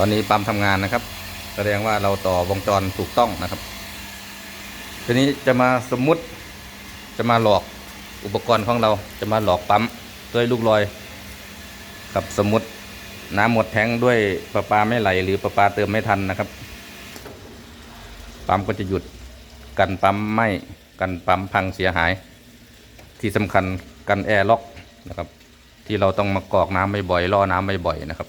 ตอนนี้ปั๊มทำงานนะครับ แสดงว่าเราต่อวงจรถูกต้องนะครับ ทีนี้จะมาสมมุติจะมาหลอกอุปกรณ์ของเราจะมาหลอกปั๊มด้วยลูกลอย กับสมมุติน้ำหมดแทงด้วยประปาไม่ไหล หรือประปาเติมไม่ทันนะครับ ปั๊มก็จะหยุดกันปั๊มไหมกันปั๊มพังเสียหาย ที่สำคัญกันแอร์ล็อกนะครับ ที่เราต้องมากรอกน้ำบ่อยๆล่อน้ำบ่อยๆนะครับ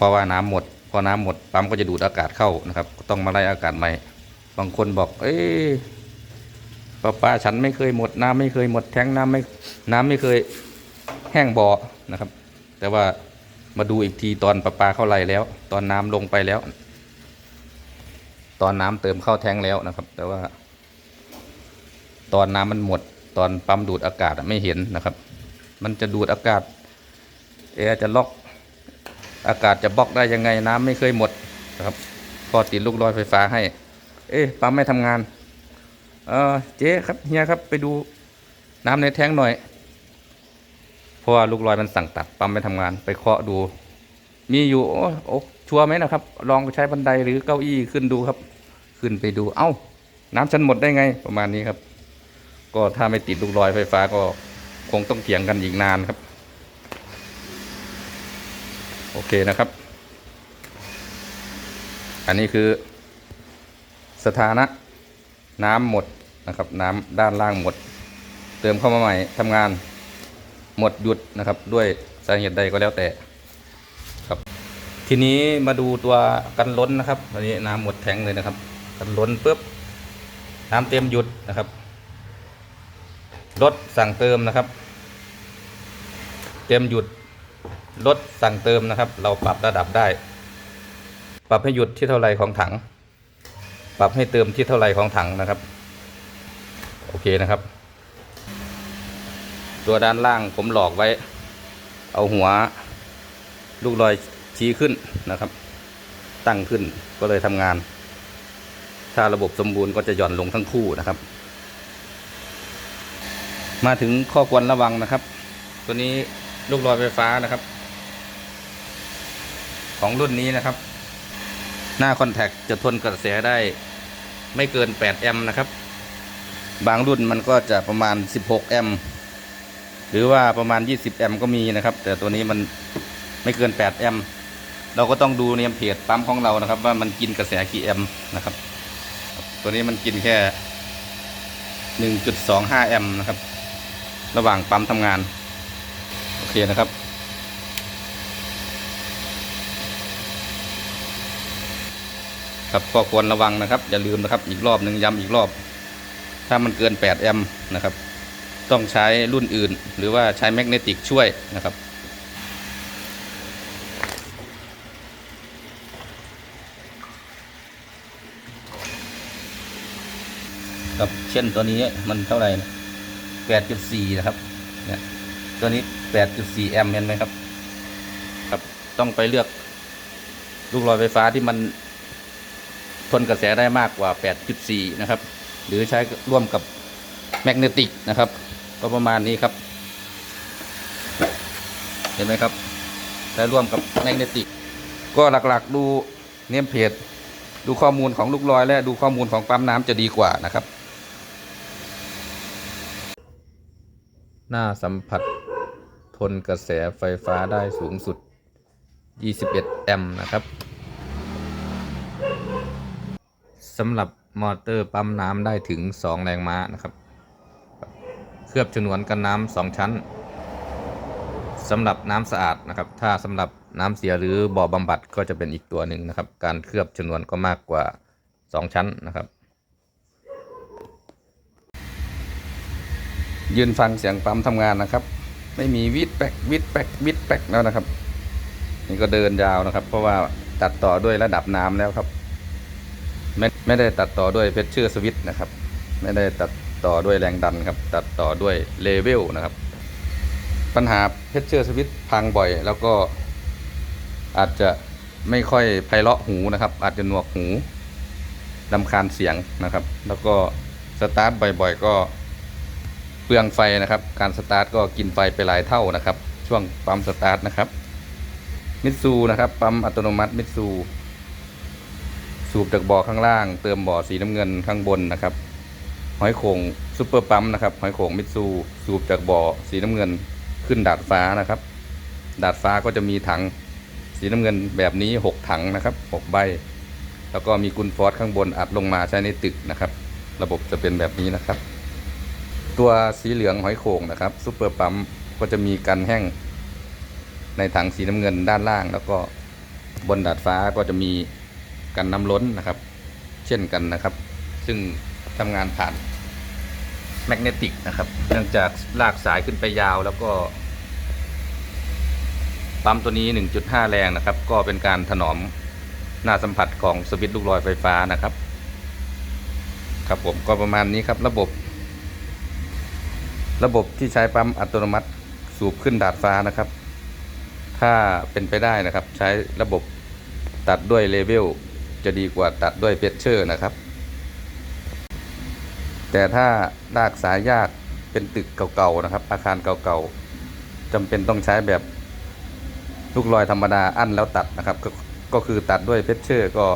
เพราะว่าน้ำหมด พอน้ำหมดปั๊มก็จะดูดอากาศเข้านะครับ ก็ต้องมาไล่อากาศใหม่ บางคนบอก เอ้ยป้าป้าฉันไม่เคยหมดน้ำไม่เคยหมดแทงน้ำไม่น้ำไม่เคยแห้งบ่อนะครับ แต่ว่ามาดูอีกทีตอนประปาเข้าไล่แล้ว ตอนน้ำลงไปแล้ว ตอนน้ำเติมเข้าแทงแล้วนะครับ แต่ว่า ตอนน้ำมันหมด ตอนปั๊มดูดอากาศไม่เห็นนะครับ มันจะดูดอากาศแอร์จะล็อก อากาศจะบล็อกได้ยังไงน้ำไม่เคยหมดนะครับพอติดลูกลอยไฟฟ้าให้ เอ๊ะปั๊มไม่ทำงาน เออเจ๊ครับเฮียครับไปดูน้ำในแท้งหน่อย เพราะว่าลูกลอยมันสั่งตัดปั๊มไม่ทำงาน ไปเคาะดู มีอยู่โอ้โอ้ชัวร์ไหมนะครับ ลองใช้บันไดหรือเก้าอี้ขึ้นดูครับ ขึ้นไปดู เอ้า น้ำฉันหมดได้ไงประมาณนี้ครับ ก็ถ้าไม่ติดลูกลอยไฟฟ้าก็คงต้องเถียงกันอีกนานครับ โอเคนะครับ อันนี้คือ สถานะน้ำหมดนะครับ น้ำด้านล่างหมด เติมเข้ามาใหม่ทำงานหมดหยุดนะครับ ด้วยสาเหตุใดก็แล้วแต่ครับ ทีนี้มาดูตัวกันล้นนะครับอันนี้น้ำหมดแทงเลยนะครับ กันล้นปุ๊บน้ำเต็มหยุดนะครับรถสั่งเติมนะครับ เต็มหยุด รถสั่งเติมนะครับ เราปรับระดับได้ ปรับให้หยุดที่เท่าไรของถัง ปรับให้เติมที่เท่าไรของถังนะครับ โอเคนะครับ ตัวด้านล่างผมหลอกไว้ เอาหัว ลูกลอยชี้ขึ้นนะครับ ตั้งขึ้นก็เลยทำงาน ถ้าระบบสมบูรณ์ก็จะหย่อนลงทั้งคู่นะครับ มาถึงข้อควรระวังนะครับ ตัวนี้ลูกลอยไฟฟ้านะครับ ของรุ่นนี้นะครับ หน้าคอนแทคจะทนกระแสได้ไม่เกิน 8 แอมป์นะครับ บางรุ่นมันก็จะประมาณ 16 แอมป์หรือว่าประมาณ 20 แอมป์ก็มีนะครับ แต่ตัวนี้มันไม่เกิน 8 แอมป์เราก็ต้องดูเนียมเพจปั๊มของเรานะครับ ว่ามันกินกระแสกี่แอมป์นะครับ ตัวนี้มันกินแค่ 1.25 แอมป์นะครับ ระหว่างปั๊มทำงาน โอเคนะครับ ครับก็ควรระวังนะครับ อย่าลืมนะครับ อีกรอบหนึ่งย้ำอีกรอบ ถ้ามันเกิน 8 แอมป์นะครับ ต้องใช้รุ่นอื่น หรือว่าใช้แมกเนติกช่วยนะครับครับเช่นตัวนี้มันเท่าไหร่นะ8.4นะครับ เนี่ย ตัวนี้8.4แอมป์เห็นไหมครับ ครับ ต้องไปเลือก ลูกลอยไฟฟ้าที่มัน ทนกระแสได้มากกว่า 8.4 นะครับ หรือใช้ร่วมกับแมกเนติกนะครับ ก็ประมาณนี้ครับ เห็นไหมครับ ใช้ร่วมกับแมกเนติก ก็หลักๆดูเนียมเพจดูข้อมูลของลูกลอยและดูข้อมูลของปั๊มน้ำจะดีกว่านะครับ หน้าสัมผัสทนกระแสไฟฟ้าได้สูงสุด 21 แอมป์นะครับ สำหรับมอเตอร์ปั๊มน้ำได้ถึง 2 แรงม้านะครับ เคลือบฉนวนกันน้ำสองชั้นสำหรับน้ำสะอาดนะครับ ถ้าสำหรับน้ำเสียหรือบ่อบำบัดก็จะเป็นอีกตัวหนึ่งนะครับ การเคลือบฉนวนก็มากกว่า 2 ชั้นนะครับ ยืนฟังเสียงปั๊มทำงานนะครับ ไม่มีวิดแปกวิดแปกวิดแปกแล้วนะครับ นี่ก็เดินยาวนะครับ เพราะว่าตัดต่อด้วยระดับน้ำแล้วครับ ไม่ไม่ได้ตัดต่อด้วยเพชเชอร์สวิตนะครับ ไม่ได้ตัดต่อด้วยแรงดันครับ ตัดต่อด้วยเลเวลนะครับ ปัญหาเพชเชอร์สวิตพังบ่อย แล้วก็อาจจะไม่ค่อยไพเราะหูนะครับ อาจจะหนวกหูลำคาญเสียงนะครับ แล้วก็สตาร์ทบ่อยๆ ก็เปลืองไฟนะครับ การสตาร์ทก็กินไฟไปหลายเท่านะครับ ช่วงปั๊มสตาร์ทนะครับมิตซูนะครับปั๊มอัตโนมัติมิตซู สูบจากบ่อข้างล่าง เติมบ่อสีน้ำเงินข้างบนนะครับหอยโข่งซุปเปอร์ปั๊มนะครับหอยโข่งมิตซูสูบจากบ่อสีน้ำเงินขึ้นดาดฟ้านะครับ ดาดฟ้าก็จะมีถังสีน้ำเงินแบบนี้หกถังนะครับหกใบ แล้วก็มีกุญฟอสข้างบนอัดลงมาใช้ในตึกนะครับ ระบบจะเป็นแบบนี้นะครับ ตัวสีเหลืองหอยโข่งนะครับซุปเปอร์ปั๊มก็จะมีกันแห้งในถังสีน้ำเงินด้านล่าง แล้วก็บนดาดฟ้าก็จะมี กันน้ำล้นนะครับ เช่นกันนะครับ ซึ่งทำงานผ่านแมกเนติกนะครับ เนื่องจากลากสายขึ้นไปยาวแล้วก็ปั๊มตัวนี้ 1.5 แรงนะครับ ก็เป็นการถนอมหน้าสัมผัสของสวิตช์ลูกลอยไฟฟ้านะครับ ครับผมก็ประมาณนี้ครับระบบ ระบบที่ใช้ปั๊มอัตโนมัติสูบขึ้นดาดฟ้านะครับ ถ้าเป็นไปได้นะครับ ใช้ระบบตัดด้วยเลเวล จะดีกว่าตัดด้วยเพชเชอร์นะครับ แต่ถ้าลากสายยากเป็นตึกเก่าๆนะครับ อาคารเก่าๆจำเป็นต้องใช้แบบลูกลอยธรรมดาอั้นแล้วตัดนะครับก็ก็คือตัดด้วยเพชเชอร์ก็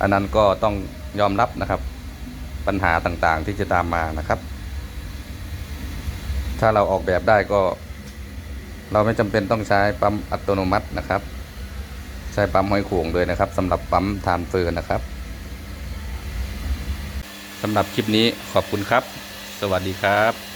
อันนั้นก็ต้องยอมรับนะครับ ปัญหาต่างๆที่จะตามมานะครับ ถ้าเราออกแบบได้ก็ เราไม่จำเป็นต้องใช้ปั๊มอัตโนมัตินะครับ ใช้ปั๊มห้อยโข่งเลยนะครับสำหรับปั๊มทานเฟอร์นะครับสำหรับคลิปนี้ขอบคุณครับ สวัสดีครับ